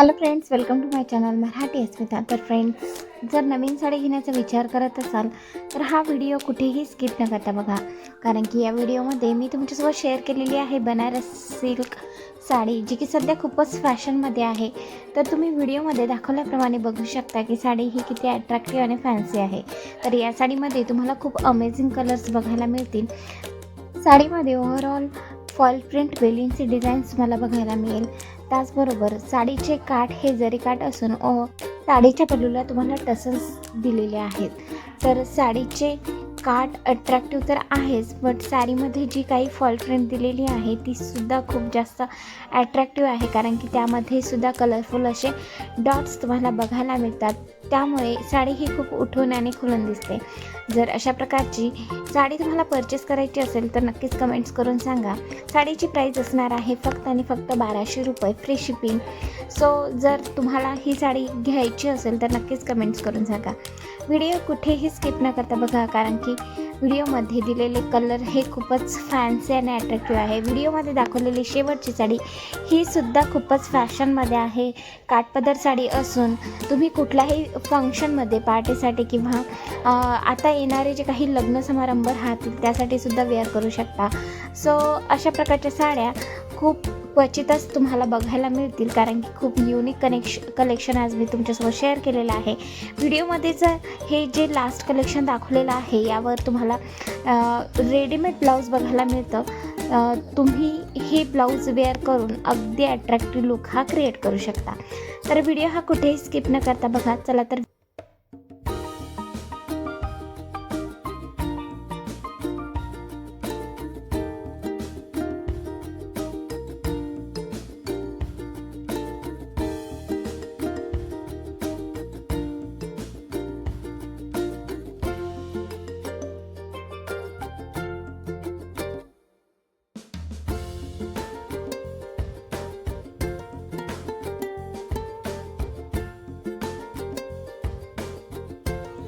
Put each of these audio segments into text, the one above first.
Hello friends welcome to my channel Marathi Asmita तर friends जर नवीन साडी घेण्याचा विचार करत असाल तर हा व्हिडिओ कुठेही स्किप न करता बघा. कारण की या व्हिडिओमध्ये मी तुमच्यासोबत शेअर केलेली आहे बनारस सिल्क साडी जी की सध्या खूपच फॅशनमध्ये आहे. तर तुम्ही व्हिडिओमध्ये दाखवल्याप्रमाणे बघू शकता की साडी ही किती अट्रॅक्टिव्ह आणि फॅन्सी आहे. तर या साडीमध्ये तुम्हाला खूप अमेझिंग कलर्स बघायला मिळतील. साडीमध्ये ओव्हरऑल फॉल प्रिंट वेलिंगचे डिझाईन्स मला बघायला मिळेल. त्याचबरोबर साडीचे काठ हे जरी काठ असून ओ साडीच्या पल्लूला तुम्हाला टसल्स दिलेले आहेत. तर साडीचे काठ अट्रॅक्टिव्ह तर आहेच बट साडीमध्ये जी काही फॉल प्रिंट दिलेली आहे ती सुद्धा खूप जास्त ॲट्रॅक्टिव्ह आहे. कारण की त्यामध्ये सुद्धा कलरफुल असे डॉट्स तुम्हाला बघायला मिळतात. त्यामुळे साडी ही खूप उठून आणि खुलून दिसते. जर अशा प्रकारची साडी तुम्हाला परचेस करायची असेल तर नक्कीच कमेंट्स करून सांगा. साडीची प्राईस असणार आहे फक्त आणि फक्त बाराशे रुपये फ्री शिपिंग सो जर तुम्हाला ही साडी घ्यायची असेल तर नक्कीच कमेंट्स करून सांगा. व्हिडिओ कुठेही स्किप न करता बघा कारण की व्हिडिओमध्ये दिलेले कलर हे खूपच फॅन्सी आणि अट्रॅक्टिव्ह आहे. व्हिडिओमध्ये दाखवलेली शेवटची साडी ही सुद्धा खूपच फॅशनमध्ये आहे. काठपदर साडी असून तुम्ही कुठल्याही फंक्शनमध्ये पार्टीसाठी किंवा आता येणारे जे काही लग्न समारंभ राहतील त्यासाठी सुद्धा वेअर करू शकता. सो अशा प्रकारच्या साड्या खूप क्वचितच तुम्हाला बघायला मिळतील कारण की खूप युनिक कनेक्श कलेक्शन आज मी तुमच्यासोबत शेअर केलेलं आहे. व्हिडिओमध्येच हे जे लास्ट कलेक्शन दाखवलेलं आहे यावर तुम्हाला रेडीमेड ब्लाऊज बघायला मिळतं. तुम्ही हे ब्लाऊज वेअर करून अगदी अट्रॅक्टिव्ह लुक हा क्रिएट करू शकता. तर व्हिडिओ हा कुठेही स्किप न करता बघा चला तर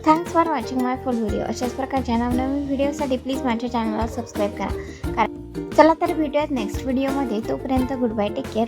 thanks for watching my full video अशाच प्रकारच्या नवनवीन व्हिडिओसाठी प्लीज माझ्या चॅनलला सबस्क्राईब करा. कारण चला तर भेटूयात नेक्स्ट व्हिडिओमध्ये तोपर्यंत गुड बाय टेक केअर